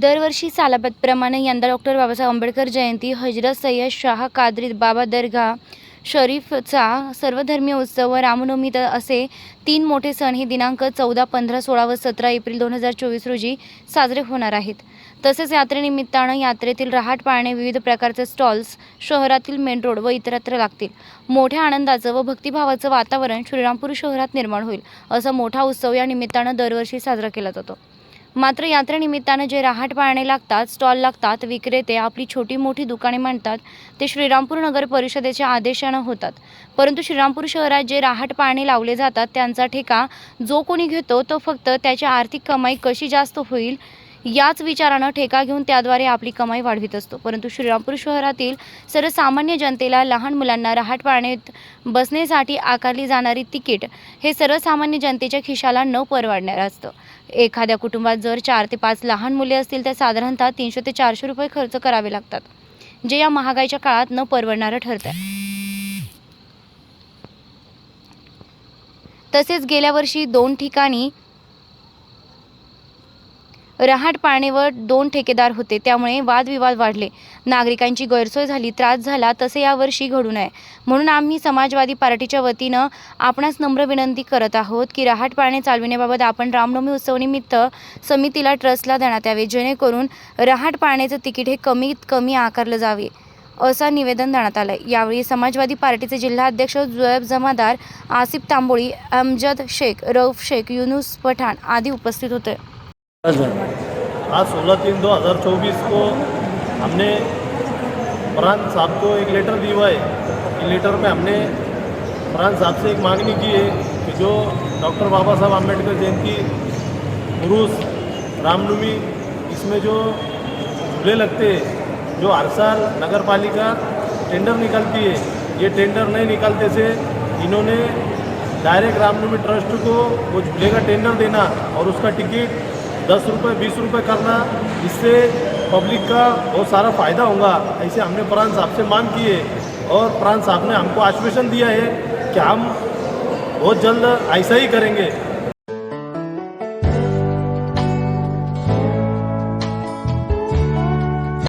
दरवर्षी सालाबादप्रमाणे यंदा डॉक्टर बाबासाहेब आंबेडकर जयंती हजरत सय्यद शाह कादरी बाबा दर्गा शरीफचा सर्वधर्मीय उत्सव व रामनवमी असे तीन मोठे सण हे दिनांक चौदा पंधरा सोळा व सतरा एप्रिल दोन हजार चोवीस रोजी साजरे होणार आहेत. तसेच यात्रेनिमित्तानं यात्रेतील रहाट पाळणे विविध प्रकारचे स्टॉल्स शहरातील मेन रोड व इतरत्र लागतील. मोठ्या आनंदाचं व भक्तिभावाचं वातावरण श्रीरामपूर शहरात निर्माण होईल असा मोठा उत्सव या निमित्तानं दरवर्षी साजरा केला जातो. मात्र यात्रेनिमित्तानं जे रहाट पाळणे लागतात स्टॉल लागतात विक्रेते आपली छोटी मोठी दुकाने मांडतात ते श्रीरामपूर नगर परिषदेच्या आदेशानं होतात. परंतु श्रीरामपूर शहरात जे रहाट पाळणे लावले जातात त्यांचा ठेका जो कोणी घेतो तो फक्त त्याची आर्थिक कमाई कशी जास्त होईल याच विचारानं ठेका घेऊन त्याद्वारे आपली कमाई वाढवित असतो. परंतु श्रीरामपूर शहरातील सर्वसामान्य जनतेला लहान मुलांना रहाटपाळणीत बसण्यासाठी आकारली जाणारी तिकीट हे सर्वसामान्य जनतेच्या खिशाला न परवडणारं असतं. एखाद्या कुटुंबात जर चार ते पाच लहान मुले असतील तर साधारणतः तीनशे ते चारशे रुपये खर्च करावे लागतात जे या महागाईच्या काळात न परवडणारं ठरतं तसेच गेल्या वर्षी दोन ठिकाणी रहाट पाळणेवर दोन ठेकेदार होते. त्यामुळे वादविवाद वाढले. नागरिकांची गैरसोय झाली त्रास झाला तसे यावर्षी घडू नये. म्हणून आम्ही समाजवादी पार्टीच्या वतीनं आपणास नम्र विनंती करत आहोत की रहाट पाळणे चालविण्याबाबत आपण रामनवमी उत्सवनिमित्त समितीला ट्रस्टला देण्यात यावे. जेणेकरून रहाट पाळण्याचं तिकीट हे कमीत कमी आकारलं जावे असं निवेदन देण्यात आलं यावेळी समाजवादी पार्टीचे जिल्हाध्यक्ष जुएब जमादार आसिफ तांबोळी अमजद शेख रऊफ शेख युनुस पठाण आदी उपस्थित होते. आज सोलह तीन दो हज़ार चौबीस को हमने फरहान साहब को एक लेटर दिया हुआ है। कि लेटर में हमने फरहान साहब से एक मांगनी की है कि जो डॉक्टर बाबा साहब आम्बेडकर जयंती उरूस रामनवमी, इसमें जो झूले लगते हैं, जो हर साल नगर पालिका टेंडर निकालती है, ये टेंडर नहीं निकालते से इन्होंने डायरेक्ट रामनवमी ट्रस्ट को वो झूले का टेंडर देना और उसका टिकट दस रुपये बीस रुपये करना, इससे पब्लिक का बहुत सारा फ़ायदा होगा। ऐसे हमने प्रान साहब से मांग की है और प्राण साहब ने हमको आश्वासन दिया है कि हम बहुत जल्द ऐसा ही करेंगे।